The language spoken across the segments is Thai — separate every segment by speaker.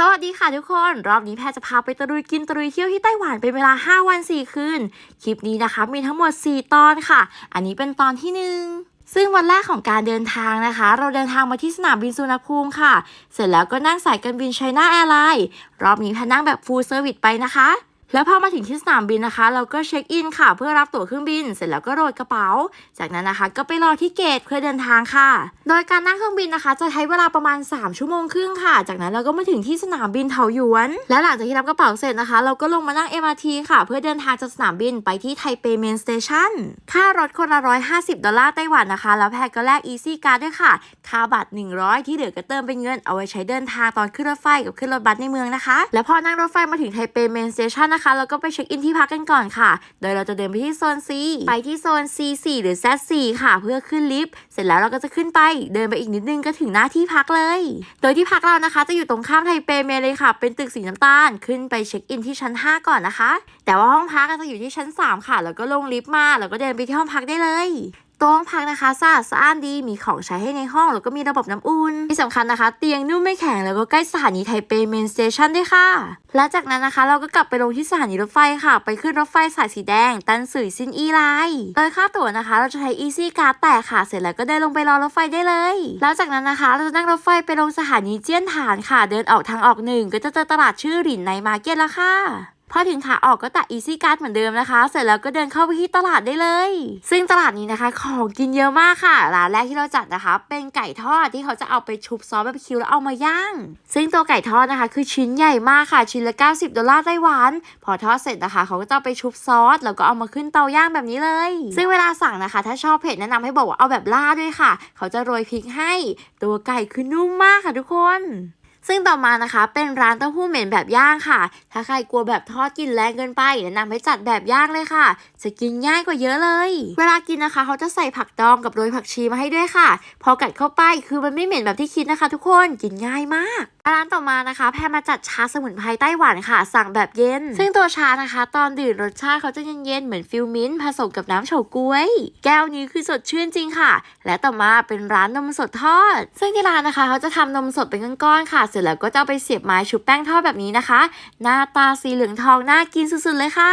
Speaker 1: สวัสดีค่ะทุกคน รอบนี้แพรจะพาไปตะลุยกินตะลุยเที่ยวที่ไต้หวันเป็นเวลา 5 วัน 4 คืน คลิปนี้นะคะ มีทั้งหมด 4 ตอนค่ะ อันนี้เป็นตอนที่ 1ซึ่งวันแรกของการเดินทางนะคะ เราเดินทางมาที่สนามบินสุนรณภูมิค่ะ เสร็จแล้วก็นั่งสายการบินไชน่าแอร์ไลน์รอบนี้แพรนั่งแบบฟูลเซอร์วิสไปนะคะ แล้วพอมาถึงที่สนามบินนะคะ เราก็เช็คอินค่ะเพื่อรับตั๋วเครื่องบิน เสร็จแล้วก็โหลดกระเป๋า จากนั้นนะคะ ก็ไปรอที่เกตเพื่อเดินทางค่ะ โดยการนั่งเครื่องบินนะคะ จะใช้เวลาประมาณ 3 ชั่วโมงครึ่งค่ะ จากนั้นเราก็มาถึงที่สนามบินเถาหยวน และหลังจากที่รับกระเป๋าเสร็จนะคะ เราก็ลงมานั่ง MRT ค่ะ เพื่อเดินทางจากสนามบินไปที่ไทเปเมนสเตชันค่ารถคนละ150 ดอลลาร์ไต้หวันนะคะ แล้วแพรก็แลก Easy Card ด้วยค่ะ ค่าบัตร 100 ที่เหลือก็เติมเป็นเงินเอาไว้ใช้เดินทางตอนขึ้นรถไฟกับขึ้นรถบัสในเมืองนะคะ แล้วพอนั่งรถไฟมาถึงไทเปเมนสเตชันนะคะ เราก็ไปเช็คอินที่พักกันก่อนค่ะ โดยเราจะเดินไปที่โซน C ไปที่โซน C4 หรือ Z4 ค่ะ เพื่อขึ้นลิฟต์ เสร็จแล้วเราก็จะขึ้นไป เดินไปอีกนิดนึงก็ถึงหน้าที่พักเลย โดยที่พักเรานะคะ จะอยู่ตรงข้ามไทเปเมเลยค่ะ เป็นตึกสีน้ำตาล ขึ้นไปเช็คอินที่ชั้น 5 ก่อนนะคะ แต่ว่าห้องพักก็จะอยู่ที่ชั้น 3 ค่ะ แล้วก็ลงลิฟต์มา แล้วก็เดินไปที่ห้องพักได้เลย ตัวห้พักนะคะสะอาดสะอ้านดีมีของใช้ให้ในห้องแล้วก็มีระบบน้ำอุ่นที่สำคัญนะคะ เตียงนุ่มไม่แข็งแล้วก็ใกล้สถานีไทเปเมนสเตชันด้วยค่ะ และจากนั้นนะคะ เราก็กลับไปลงที่สถานีรถไฟค่ะ ไปขึ้นรถไฟสายสีแดง ตันสุยซินอีไลโดยค่าตั๋วนะคะ เราจะใช้ Easy Card แตกค่ะ เสร็จแล้วก็เดินลงไปรอรถไฟได้เลย แล้วจากนั้นนะคะ เราจะนั่งรถไฟไปลงสถานีเจี้ยนฐานค่ะ เดินออกทางออกหนึ่งก็จะเจอตลาดชื่อหลินในมาร์เก็ตแล้วค่ะ พอถึงขาออกก็ตัด Easy Card เหมือนเดิมนะคะ เสร็จแล้วก็เดินเข้าไปที่ตลาดได้เลย ซึ่งตลาดนี้นะคะของกินเยอะมากค่ะ ร้านแรกที่เราจัดนะคะ เป็นไก่ทอดที่เขาจะเอาไปชุบซอสบาร์บีคิวแล้วเอามาย่าง ซึ่งตัวไก่ทอดนะคะ คือชิ้นใหญ่มากค่ะ ชิ้นละ 90 ดอลลาร์ไต้หวัน พอทอดเสร็จนะคะ เขาก็จะไปชุบซอสแล้วก็เอามาขึ้นเตาย่างแบบนี้เลย ซึ่งเวลาสั่งนะคะ ถ้าชอบเผ็ดแนะนำให้บอกว่าเอาแบบล่าดด้วยค่ะ เขาจะโรยพริกให้ ตัวไก่คือนุ่มมากค่ะทุกคน ซึ่งต่อมานะคะเป็นร้านเต้าหู้เหม็นแบบย่างค่ะ ถ้าใครกลัวแบบทอดกินแรงเกินไปแนะนำให้จัดแบบย่างเลยค่ะจะกินง่ายกว่าเยอะเลย เวลากินนะคะ เขาจะใส่ผักดองกับโรยผักชีมาให้ด้วยค่ะ พอกัดเข้าไปคือมันไม่เหม็นแบบที่คิดนะคะ ทุกคนกินง่ายมากร้านต่อมานะคะ แพรมาจัดชาสมุนไพรไต้หวันค่ะ สั่งแบบเย็น ซึ่งตัวชานะคะ ตอนดื่มรสชาติเขาจะเย็นๆเหมือนฟิลมิ้นผสมกับน้ำเฉาก๊วย แก้วนี้คือสดชื่นจริงค่ะ และต่อมาเป็นร้านนมสดทอด ซึ่งที่ร้านนะคะ เขาจะทำนมสดเป็นก้อนๆค่ะ เสร็จแล้วก็จะเอาไปเสียบไม้ชุบแป้งทอดแบบนี้นะคะ หน้าตาสีเหลืองทองน่ากินสุดๆเลยค่ะ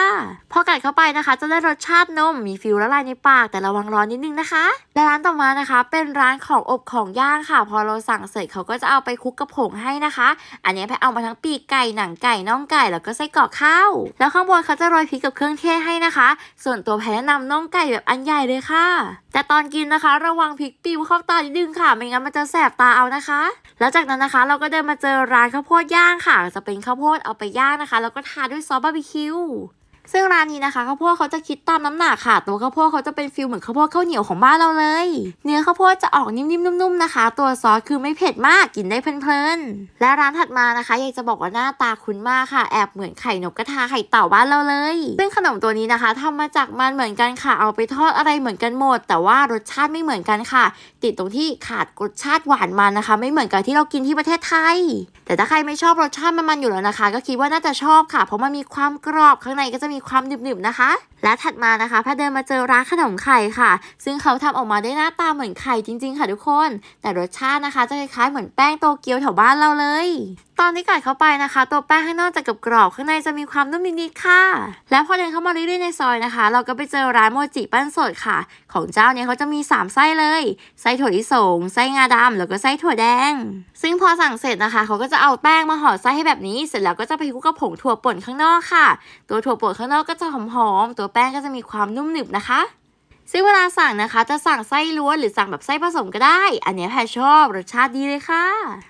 Speaker 1: พอกัดเข้าไปนะคะจะได้รสชาตินมมีฟิลละลายในปากแต่ระวังร้อนนิดนึงนะคะ และร้านต่อมานะคะ เป็นร้านของอบของย่างค่ะ พอเราสั่งเสร็จเขาก็จะเอาไปคลุกกระผงให้นะคะ อันนี้แพเอามาทั้งปีกไก่หนังไก่น่องไก่แล้วก็ไส้กรอกข้าวแล้วข้างบนเขาจะโรยพริกกับเครื่องเทศให้นะคะ ส่วนตัวแพรแนะนำน่องไก่แบบอันใหญ่เลยค่ะ แต่ตอนกินนะคะ ระวังพริกปิวเข้าตานิดนึงค่ะ ไม่งั้นมันจะแสบตาเอานะคะ แล้วจากนั้นนะคะ เราก็เดินมาเจอร้านข้าวโพดย่างค่ะ จะเป็นข้าวโพดเอาไปย่างนะคะ แล้วก็ทาด้วยซอสบาร์บีคิว ซึ่งร้านนี้นะคะข้าวโพดเขาจะคิดตามน้ำหนักค่ะ ตัวข้าวโพดเขาจะเป็นฟิลเหมือนข้าวโพดข้าวเหนียวของบ้านเราเลย เนื้อข้าวโพดจะออกนิ่มๆนุ่มๆนะคะ ตัวซอสคือไม่เผ็ดมากกินได้เพลินๆ และร้านถัดมานะคะอยากจะบอกว่าหน้าตาคุ้นมากค่ะ แอบเหมือนไข่นกกระทาไข่เต่าบ้านเราเลย ซึ่งขนมตัวนี้นะคะทำมาจากมันเหมือนกันค่ะ เอาไปทอดอะไรเหมือนกันหมด แต่ว่ารสชาติไม่เหมือนกันค่ะ ติดตรงที่ขาดรสชาติหวานมันนะคะ ไม่เหมือนกับที่เรากินที่ประเทศไทย แต่ถ้าใครไม่ชอบรสชาติมันๆอยู่แล้วนะคะ ก็คิดว่าน่าจะชอบค่ะ เพราะมันมีความกรอบข้างในก็จะมีีความหนึบๆนะคะ และถัดมานะคะพาเดินมาเจอร้านขนมไข่ค่ะ ซึ่งเขาทำออกมาได้หน้าตาเหมือนไข่จริงๆ ค่ะทุกคน แต่รสชาตินะคะจะคล้ายๆเหมือนแป้งโตเกียวแถวบ้านเราเลย ตอนที่กัดเข้าไปนะคะ ตัวแป้งข้างนอกจะกรอบข้างในจะมีความนุ่มนิดๆค่ะ แล้วพอเดินเข้ามาเรื่อยๆในซอยนะคะ เราก็ไปเจอร้านโมจิปั้นสดค่ะ ของเจ้าเนี่ยเขาจะมี 3 ไส้เลย ไส้ถั่วลิสง ไส้งาดำแล้วก็ไส้ถั่วแดง ซึ่งพอสั่งเสร็จนะคะ เขาก็จะเอาแป้งมาห่อไส้ให้แบบนี้ เสร็จแล้วก็จะไปคลุกกับผงถั่วป่นข้างนอกค่ะ ตัวถั่วป่นข้างนอกก็จะหอมๆ ตัวแป้งก็จะมีความนุ่มหนึบนะคะ ซึ่งเวลาสั่งนะคะจะสั่งไส้ล้วนหรือสั่งแบบไส้ผสมก็ได้ อันเนี้ยแพรชอบรสชาติดีเลยค่ะ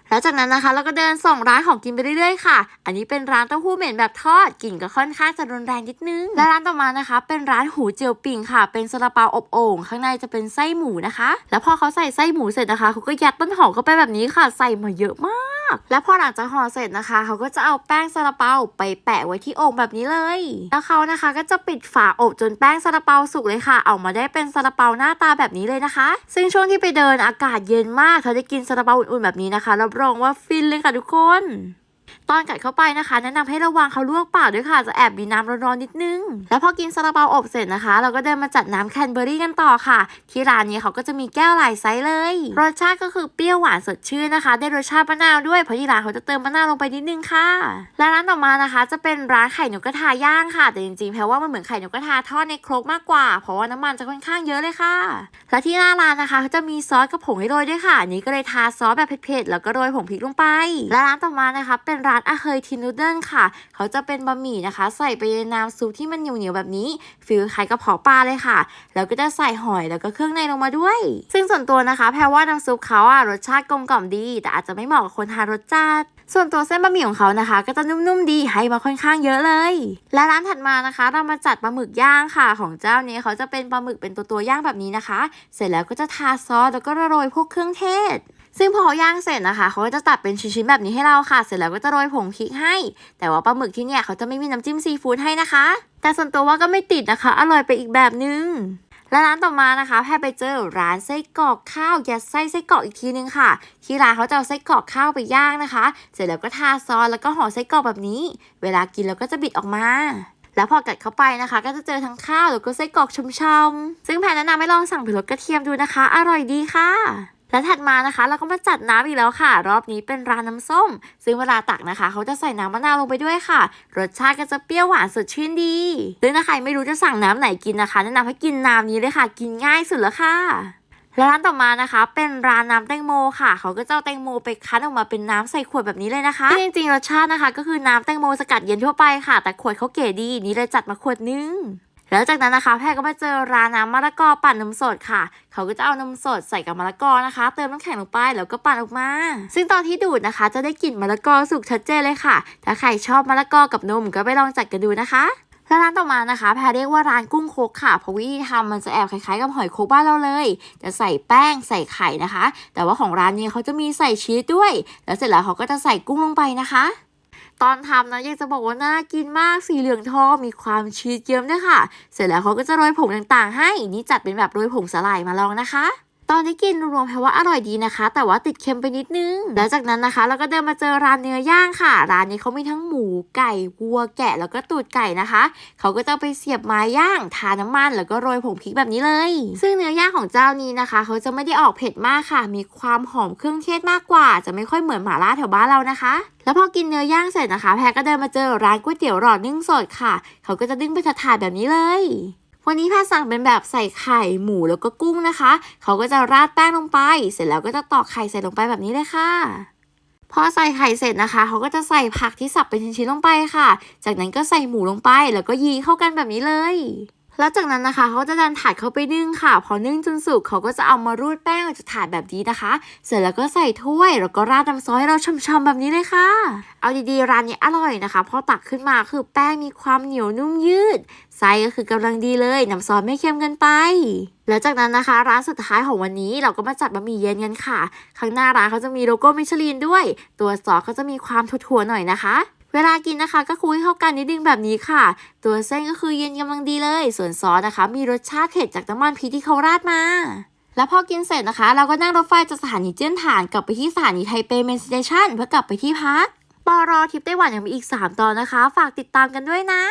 Speaker 1: แล้วจากนั้นนะคะเราก็เดินส่องร้านของกินไปเรื่อยๆค่ะ อันนี้เป็นร้านเต้าหู้เหม็นแบบทอดกลิ่นก็ค่อนข้างจะรุนแรงนิดนึง และร้านต่อมานะคะ เป็นร้านหูเจียวปิ่งค่ะ เป็นซาลาเปาอบโอ่งข้างในจะเป็นไส้หมูนะคะ แล้วพอเขาใส่ไส้หมูเสร็จนะคะเขาก็ยัดต้นหอมเข้าไปแบบนี้ค่ะ ใส่มาเยอะมากและพอหลังจากห่อเสร็จนะคะ เขาก็จะเอาแป้งซาลาเปาไปแปะไว้ที่โอ่งแบบนี้เลย แล้วเขานะคะก็จะปิดฝาอบจนแป้งซาลาเปาสุกเลยค่ะ ออกมาได้เป็นซาลาเปาหน้าตาแบบนี้เลยนะคะ ซึ่งช่วงที่ไปเดินอากาศเย็นมากเขาได้กินซาลาเปาอุ่นๆแบบนี้นะคะรับรองว่าฟินเลยค่ะทุกคน ตอนกัดเข้าไปนะคะ แนะนำให้ระวังเขาลวกปากด้วยค่ะจะแอบมีน้ำร้อนๆนิดนึง แล้วพอกินซาลาเปาอบเสร็จนะคะ เราก็เดินมาจัดน้ำแคนเบอรี่กันต่อค่ะ ที่ร้านนี้เขาก็จะมีแก้วหลายไซส์เลย รสชาติก็คือเปรี้ยวหวานสดชื่นนะคะ ได้รสชาติมะนาวด้วยเพราะที่ร้านเขาจะเติมมะนาวลงไปนิดนึงค่ะและร้านต่อมานะคะ จะเป็นร้านไข่นกกระทาย่างค่ะ แต่จริงๆแพรว่ามันเหมือนไข่นกกระทาทอดในครกมากกว่า เพราะว่าน้ำมันจะค่อนข้างเยอะเลยค่ะ และที่หน้าร้านนะคะเขาจะมีซอสกับผงให้โรยด้วยค่ะอันนี้ก็เลยทาซอสแบบเผ็ดๆแล้วก็โรยผงพริกลงไป และร้านต่อมานะคะ เป็นร้านานอาเคยทินูเดิลค่ะ เขาจะเป็นบะหมี่นะคะ ใส่ไปในน้ำซุปที่มันเหนียวๆแบบนี้ฟิลคล้ายกระเพาะปลาเลยค่ะ แล้วก็จะใส่หอยแล้วก็เครื่องในลงมาด้วย ซึ่งส่วนตัวนะคะแพรว่าน้ำซุปเขาอะรสชาติกลมกล่อมดี แต่อาจจะไม่เหมาะกับคนทานรสจัดส่วนตัวเส้นบะหมี่ของเขานะคะ ก็จะนุ่มๆดีให้มาค่อนข้างเยอะเลย และร้านถัดมานะคะ เรามาจัดปลาหมึกย่างค่ะ ของเจ้านี้เขาจะเป็นปลาหมึกเป็นตัวๆย่างแบบนี้นะคะ เสร็จแล้วก็จะทาซอสแล้วก็โรยพวกเครื่องเทศ ซึ่งพอย่างเสร็จนะคะเขาก็จะตัดเป็นชิ้นๆแบบนี้ให้เราค่ะ เสร็จแล้วก็จะโรยผงพริกให้ แต่ว่าปลาหมึกที่เนี่ยเขาจะไม่มีน้ำจิ้มซีฟู้ดให้นะคะ แต่ส่วนตัวว่าก็ไม่ติดนะคะ อร่อยไปอีกแบบนึงและร้านต่อมานะคะแพรไปเจอร้านไส้กรอกข้าวยัดไส้ไส้กรอกอีกทีนึงค่ะ ที่ร้านเขาจะเอาไส้กรอกข้าวไปย่างนะคะ เสร็จแล้วก็ทาซอสแล้วก็ห่อไส้กรอกแบบนี้ เวลากินแล้วก็จะบิดออกมา แล้วพอกัดเข้าไปนะคะ ก็จะเจอทั้งข้าวแล้วก็ไส้กรอกช่ำๆซึ่งแพรแนะนำให้ลองสั่งเป็นรสกระเทียมดูนะคะ อร่อยดีค่ะ และถัดมานะคะ เราก็มาจัดน้ำอีกแล้วค่ะ รอบนี้เป็นร้านน้ำส้ม ซึ่งเวลาตักนะคะ เขาจะใส่น้ำมะนาวลงไปด้วยค่ะ รสชาติก็จะเปรี้ยวหวานสดชื่นดีซึ่งถ้าใครไม่รู้จะสั่งน้ำไหนกินนะคะ แนะนำให้กินน้ำนี้เลยค่ะ กินง่ายสุดแล้วค่ะและร้านต่อมานะคะ เป็นร้านน้ำแตงโมค่ะ เขาก็จะเอาแตงโมไปคั้นออกมาเป็นน้ำใส่ขวดแบบนี้เลยนะคะซึ่งจริงๆรสชาตินะคะ ก็คือน้ำแตงโมสกัดเย็นทั่วไปค่ะ แต่ขวดเขาเก๋ดีนี่เลยจัดมาขวดนึง แล้วจากนั้นนะคะแพรก็มาเจอร้านน้ำมะละกอปั่นนมสดค่ะ เขาก็จะเอานมสดใส่กับมะละกอนะคะ เติมน้ำแข็งลงไปแล้วก็ปั่นออกมา ซึ่งตอนที่ดูดนะคะ จะได้กลิ่นมะละกอสุกชัดเจนเลยค่ะ ถ้าใครชอบมะละกอกับนมก็ไปลองจัดกันดูนะคะและร้านต่อมานะคะ แพรเรียกว่าร้านกุ้งโคกค่ะ เพราะวิธีทำมันจะแอบคล้ายๆกับหอยโคกบ้านเราเลย จะใส่แป้งใส่ไข่นะคะ แต่ว่าของร้านนี้เขาจะมีใส่ชีสด้วย แล้วเสร็จแล้วเขาก็จะใส่กุ้งลงไปนะคะ ตอนทำนะอยากจะบอกว่าน่ากินมากสีเหลืองทองมีความชีสเยิ้มด้วยค่ะ เสร็จแล้วเขาก็จะโรยผงต่างๆ ให้นี่จัดเป็นแบบโรยผงสลายมาลองนะคะ ตอนที่กินรวมๆแพรว่าอร่อยดีนะคะ แต่ว่าติดเค็มไปนิดนึง แล้วจากนั้นนะคะ เราก็เดินมาเจอร้านเนื้อย่างค่ะ ร้านนี้เขามีทั้งหมูไก่วัวแกะแล้วก็ตูดไก่นะคะ เขาก็จะไปเสียบไม้ย่างทาน้ำมัน แล้วก็โรยผงพริกแบบนี้เลย ซึ่งเนื้อย่างของเจ้านี้นะคะ เขาจะไม่ได้ออกเผ็ดมากค่ะ มีความหอมเครื่องเทศมากกว่า จะไม่ค่อยเหมือนหม่าล่าแถวบ้านเรานะคะแล้วพอกินเนื้อย่างเสร็จนะคะ แพรก็เดินมาเจอร้านก๋วยเตี๋ยวหลอดนึ่งสดค่ะ เขาก็จะนึ่งไปถาดแบบนี้เลย วันนี้พาสั่งเป็นแบบใส่ไข่หมูแล้วก็กุ้งนะคะ เขาก็จะราดแป้งลงไป เสร็จแล้วก็จะตอกไข่ใส่ลงไปแบบนี้เลยค่ะพอใส่ไข่เสร็จนะคะ เขาก็จะใส่ผักที่สับเป็นชิ้นๆลงไปค่ะ จากนั้นก็ใส่หมูลงไป แล้วก็ยีเข้ากันแบบนี้เลย แล้วจากนั้นนะคะเขาจะดันถาดเข้าไปนึ่งค่ะ พอนึ่งจนสุกเขาก็จะเอามารูดแป้งออกจากถาดแบบนี้นะคะ เสร็จแล้วก็ใส่ถ้วยแล้วก็ราดน้ำซอสให้เราช่ำๆแบบนี้เลยค่ะ เอาดีๆร้านนี้อร่อยนะคะพอตักขึ้นมาคือแป้งมีความเหนียวนุ่มยืดไส้ก็คือกำลังดีเลยน้ำซอสไม่เค็มเกินไปแล้วจากนั้นนะคะ ร้านสุดท้ายของวันนี้เราก็มาจัดบะหมี่เย็นกันค่ะ ข้างหน้าร้านเขาจะมีโลโก้มิชลินด้วย ตัวซอสเขาจะมีความถั่วๆหน่อยนะคะ เวลากินนะคะ ก็คุยเข้ากันนิดนึงแบบนี้ค่ะ ตัวเส้นก็คือเย็นกำลังดีเลย ส่วนซอสนะคะ มีรสชาติเผ็ดจากน้ำมันพริกที่เขาราดมาแล้วพอกินเสร็จนะคะ เราก็นั่งรถไฟจากสถานีเจี้ยนถ่านกลับไปที่สถานีไทเปเมนสเตชันเพื่อกลับไปที่พักปอรอทริปไต้หวันยังมีอีก 3 ตอนนะคะ ฝากติดตามกันด้วยนะ